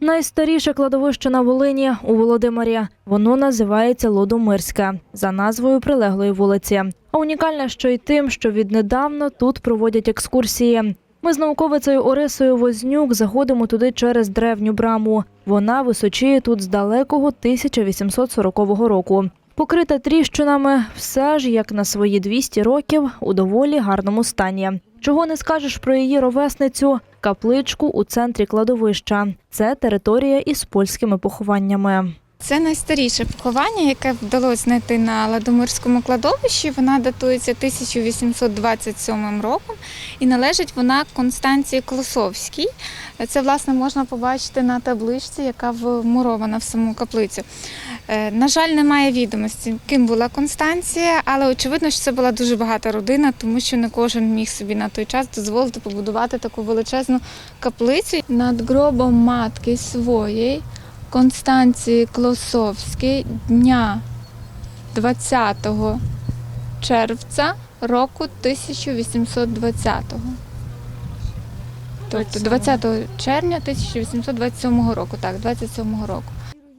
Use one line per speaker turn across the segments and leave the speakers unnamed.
Найстаріше кладовище на Волині у Володимирі. Воно називається Лодомирське за назвою прилеглої вулиці. А унікальне ще й тим, що віднедавна тут проводять екскурсії. Ми з науковицею Орисою Вознюк заходимо туди через древню браму. Вона височіє тут з далекого 1840 року. Покрита тріщинами, все ж як на свої 200 років у доволі гарному стані. Чого не скажеш про її ровесницю капличку у центрі кладовища. Це територія із польськими похованнями.
Це найстаріше поховання, яке вдалося знайти на Ладомирському кладовищі. Вона датується 1827 роком і належить вона Констанції Колосовській. Це, власне, можна побачити на табличці, яка вмурована в саму каплицю. Е, На жаль, немає відомості, ким була Констанція, але очевидно, що це була дуже багата родина, тому що не кожен міг собі на той час дозволити побудувати таку величезну каплицю над гробом матки своєї. Констанції Клосовській дня 20 червця року 1820-го. Тобто 20 червня 1827 року, так, 27 року.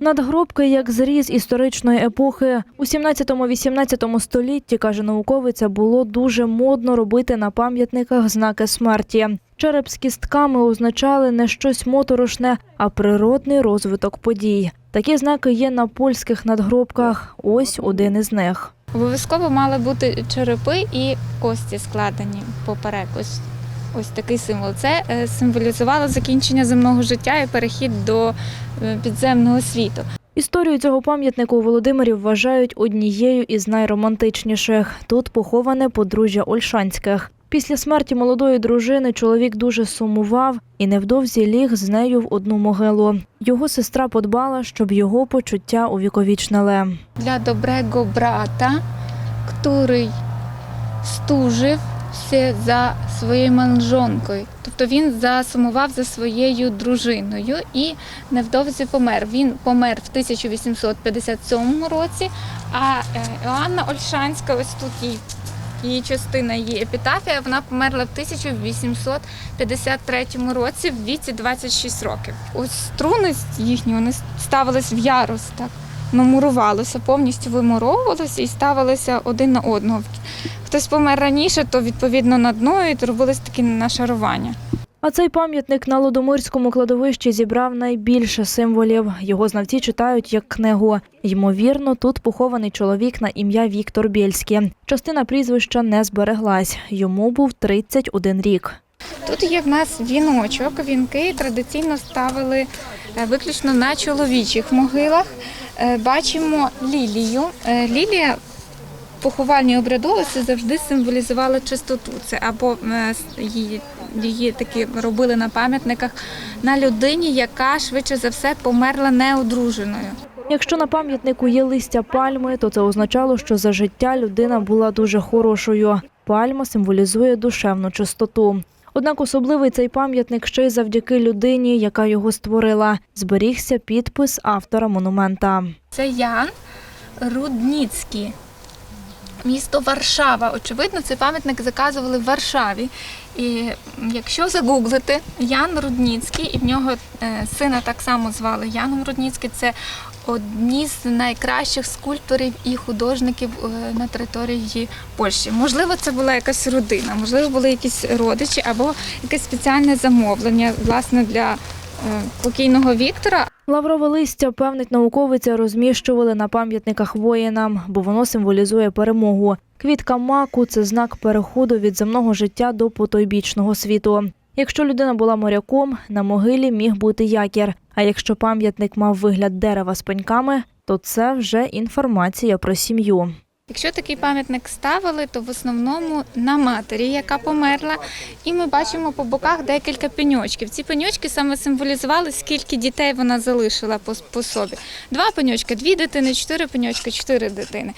Надгробки як зріз історичної епохи. У 17-18 столітті, каже науковиця, було дуже модно робити на пам'ятниках знаки смерті. Череп з кістками означали не щось моторошне, а природний розвиток подій. Такі знаки є на польських надгробках. Ось один із них.
Обов'язково мали бути черепи і кості складені поперек. Ось, ось такий символ. Це е, символізувало закінчення земного життя і перехід до е, підземного світу.
Історію цього пам'ятнику у Володимирі вважають однією із найромантичніших. Тут поховане подружжя Ольшанських. Після смерті молодої дружини чоловік дуже сумував і невдовзі ліг з нею в одну могилу. Його сестра подбала, щоб його почуття увіковічнили.
Для доброго брата, який стужився за своєю манжонкою. Тобто він засумував за своєю дружиною і невдовзі помер. Він помер в 1857 році, а е, Іоанна Ольшанська, ось тут її, її частина її епітафія, вона померла в 1853 році в віці 26 років. Ось струни їхні вони ставились в ярус так намурувалося, повністю вимуровувалося і ставилися один на одного. Хтось помер раніше, то відповідно над дно і робились такі нашарування.
А цей пам'ятник на Лодомирському кладовищі зібрав найбільше символів. Його знавці читають як книгу. Ймовірно, тут похований чоловік на ім'я Віктор Бєльський. Частина прізвища не збереглась. Йому був 31 рік.
Тут є в нас віночок. Вінки традиційно ставили е, виключно на чоловічих могилах. Е, Бачимо лілію. Е, Лілія поховальні обрядовості завжди символізувала чистоту. Це або її, її такі робили на пам'ятниках на людині, яка швидше за все померла неодруженою.
Якщо на пам'ятнику є листя пальми, то це означало, що за життя людина була дуже хорошою. Пальма символізує душевну чистоту. Однак особливий цей пам'ятник ще й завдяки людині, яка його створила. Зберігся підпис автора монумента.
Це Ян Рудніцький. Місто Варшава. Очевидно, цей пам'ятник заказували в Варшаві. І якщо загуглити Ян Рудніцький, і в нього е, сина так само звали Яном Рудніцький, це одні з найкращих скульпторів і художників е, на території Польщі. Можливо, це була якась родина, можливо, були якісь родичі або якесь спеціальне замовлення власне для покійного Віктора.
Лаврове листя, певнить науковиця, розміщували на пам'ятниках воїнам, бо воно символізує перемогу. Квітка маку це знак переходу від земного життя до потойбічного світу. Якщо людина була моряком, на могилі міг бути якір. А якщо пам'ятник мав вигляд дерева з пеньками, то це вже інформація про сім'ю.
Якщо такий пам'ятник ставили, то в основному на матері, яка померла, і ми бачимо по боках декілька пеньочків. Ці пеньочки саме символізували, скільки дітей вона залишила по, собі. Два пеньочки, дві дитини, чотири пеньочки, чотири дитини.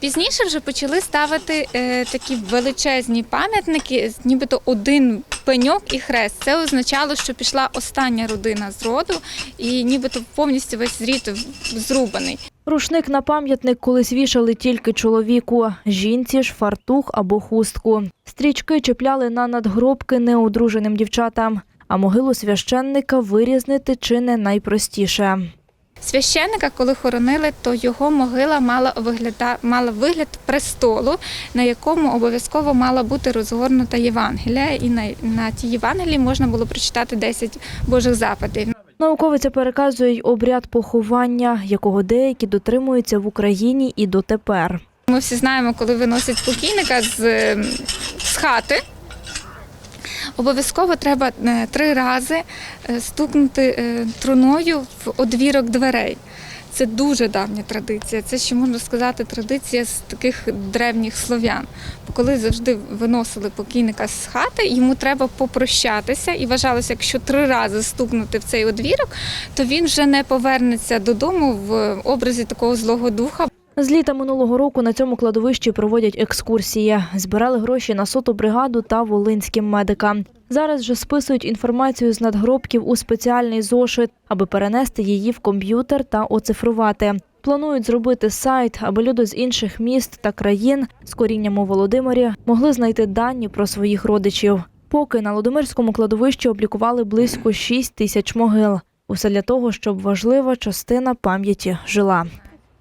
Пізніше вже почали ставити е, такі величезні пам'ятники, нібито один пеньок і хрест. Це означало, що пішла остання родина з роду, і нібито повністю весь рід зрубаний.
Рушник на пам'ятник колись вішали тільки чоловіку, жінці ж фартух або хустку. Стрічки чіпляли на надгробки неодруженим дівчатам. а могилу священника вирізнити чи не найпростіше.
Священника, коли хоронили, то його могила мала вигляда, мала вигляд престолу, на якому обов'язково мала бути розгорнута Євангелія, і на, на тій Євангелії можна було прочитати 10 Божих заповідей.
Науковиця переказує й обряд поховання, якого деякі дотримуються в Україні і дотепер.
Ми всі знаємо, коли виносять покійника з, ем, з хати. Обов'язково треба е, три рази е, стукнути е, труною в одвірок дверей. Це дуже давня традиція. Це ще можна сказати традиція з таких древніх слов'ян. Коли завжди виносили покійника з хати, йому треба попрощатися і вважалося, якщо три рази стукнути в цей одвірок, то він вже не повернеться додому в образі такого злого духа.
З літа минулого року на цьому кладовищі проводять екскурсії. Збирали гроші на соту бригаду та волинським медикам. Зараз же списують інформацію з надгробків у спеціальний зошит, аби перенести її в комп'ютер та оцифрувати. Планують зробити сайт, аби люди з інших міст та країн з корінням у Володимирі могли знайти дані про своїх родичів. Поки на Лодомирському кладовищі облікували близько 6 тисяч могил. Усе для того, щоб важлива частина пам'яті жила.